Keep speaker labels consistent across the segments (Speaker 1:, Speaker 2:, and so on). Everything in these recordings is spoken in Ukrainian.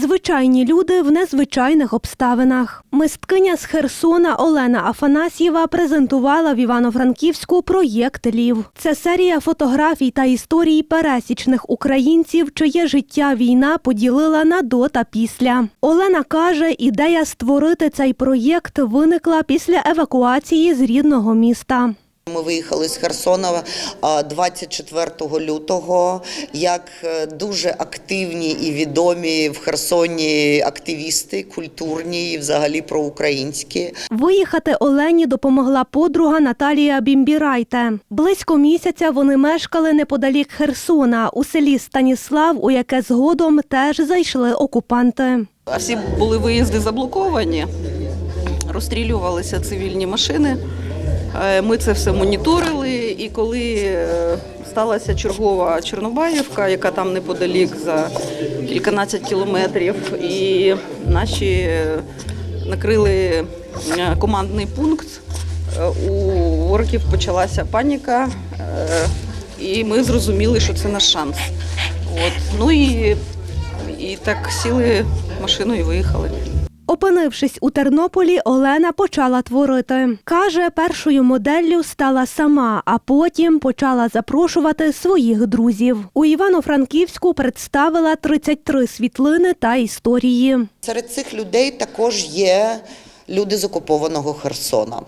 Speaker 1: Звичайні люди в незвичайних обставинах. Мисткиня з Херсона Олена Афанасьєва презентувала в Івано-Франківську проєкт Лів. Це серія фотографій та історій пересічних українців, чиє життя війна поділила на до та після. Олена каже, ідея створити цей проєкт виникла після евакуації з рідного міста.
Speaker 2: Ми виїхали з Херсона а, 24 лютого як е, дуже активні і відомі в Херсоні активісти, культурні і взагалі проукраїнські.
Speaker 1: Виїхати Олені допомогла подруга Наталія Бімбірайте. Близько місяця вони мешкали неподалік Херсона у селі Станіслав, у яке згодом теж зайшли окупанти.
Speaker 3: А всі були виїзди заблоковані, розстрілювалися цивільні машини. Е, Ми це все моніторили, і коли е, сталася чергова Чорнобаївка, яка там неподалік за кільканадцять кілометрів, і наші е, накрили командний пункт, у орків почалася паніка, і ми зрозуміли, що це наш шанс. От. Ну і, і так сіли в машину і виїхали.
Speaker 1: Опинившись у Тернополі, Олена почала творити. Каже, першою моделлю стала сама, а потім почала запрошувати своїх друзів. У Івано-Франківську представила 33 світлини та історії.
Speaker 2: Серед цих людей також є люди з окупованого Херсона.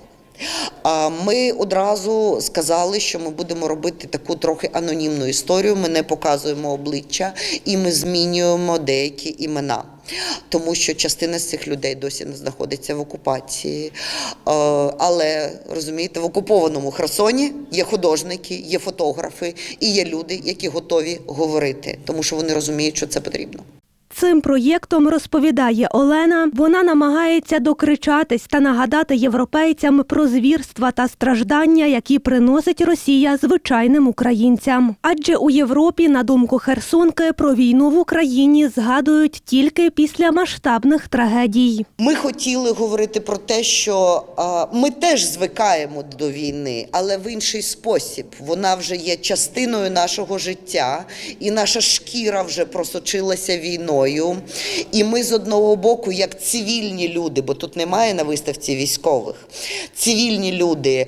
Speaker 2: Ми одразу сказали, що ми будемо робити таку трохи анонімну історію. Ми не показуємо обличчя і ми змінюємо деякі імена. Тому що частина з цих людей досі не знаходиться в окупації. Але розумієте, в окупованому Херсоні є художники, є фотографи і є люди, які готові говорити, тому що вони розуміють, що це потрібно.
Speaker 1: Цим проєктом розповідає Олена. Вона намагається докричатись та нагадати європейцям про звірства та страждання, які приносить Росія звичайним українцям. Адже у Європі, на думку Херсонки, про війну в Україні згадують тільки після масштабних трагедій.
Speaker 2: Ми хотіли говорити про те, що ми теж звикаємо до війни, але в інший спосіб. Вона вже є частиною нашого життя, і наша шкіра вже просочилася війною. І ми з одного боку, як цивільні люди, бо тут немає на виставці військових, цивільні люди,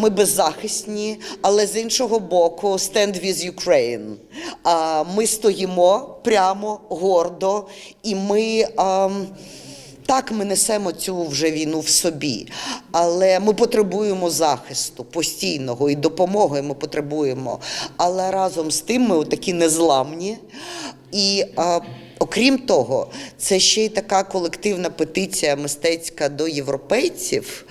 Speaker 2: ми беззахисні, але з іншого боку, stand with Ukraine. Ми стоїмо прямо, гордо, і ми. так, ми несемо цю вже війну в собі, але ми потребуємо захисту постійного і допомоги ми потребуємо. Але разом з тим ми такі незламні. І окрім того, це ще й така колективна петиція мистецька до європейців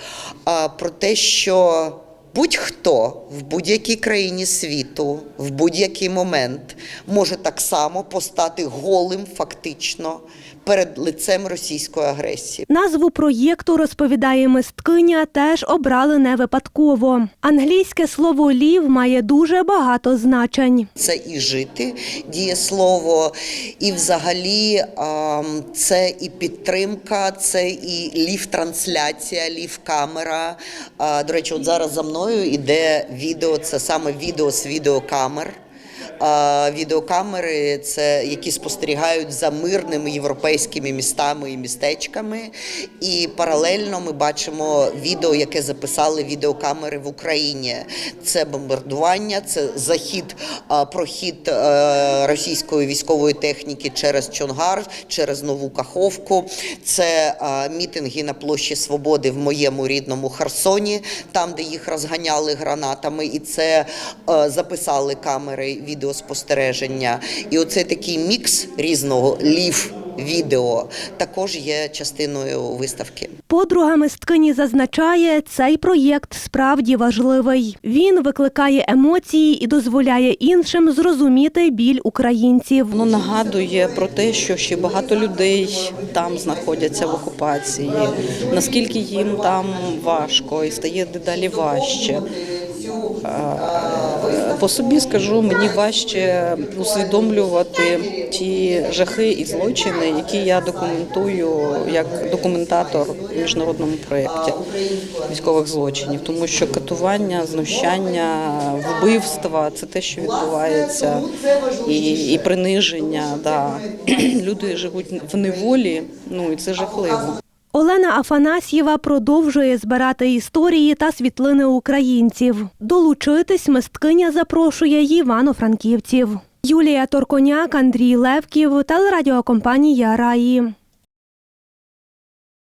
Speaker 2: про те, що будь-хто в будь-якій країні світу в будь-який момент може так само постати голим фактично перед лицем російської агресії.
Speaker 1: Назву проєкту розповідає мисткиня, теж обрали не випадково. Англійське слово лів має дуже багато значень.
Speaker 2: Це і жити дієслово, і взагалі це і підтримка, це і лів-трансляція, лів-камера. До речі, от зараз за мною іде відео, це саме відео з відеокамер. Відеокамери, це які спостерігають за мирними європейськими містами і містечками. І паралельно ми бачимо відео, яке записали відеокамери в Україні. Це бомбардування, це захід, прохід е, російської військової техніки через Чонгар, через Нову Каховку. Це мітинги на площі Свободи в моєму рідному Херсоні, там, де їх розганяли гранатами, і це е, записали камери відеоспостереження. І оце такий мікс різного лів. Відео також є частиною виставки.
Speaker 1: Подруга мисткині зазначає, цей проєкт справді важливий. Він викликає емоції і дозволяє іншим зрозуміти біль українців.
Speaker 3: Воно нагадує про те, що ще багато людей там знаходяться в окупації, наскільки їм там важко і стає дедалі важче. По собі скажу, мені важче усвідомлювати ті жахи і злочини, які я документую як документатор в міжнародному проєкті військових злочинів, тому що катування, знущання, вбивства це те, що відбувається, і, і приниження. Да. Люди живуть в неволі, ну і це жахливо.
Speaker 1: Олена Афанасьєва продовжує збирати історії та світлини українців. Долучитись мисткиня запрошує івано-франківців. Юлія Торконяк, Андрій Левків, телерадіокомпанія Раї.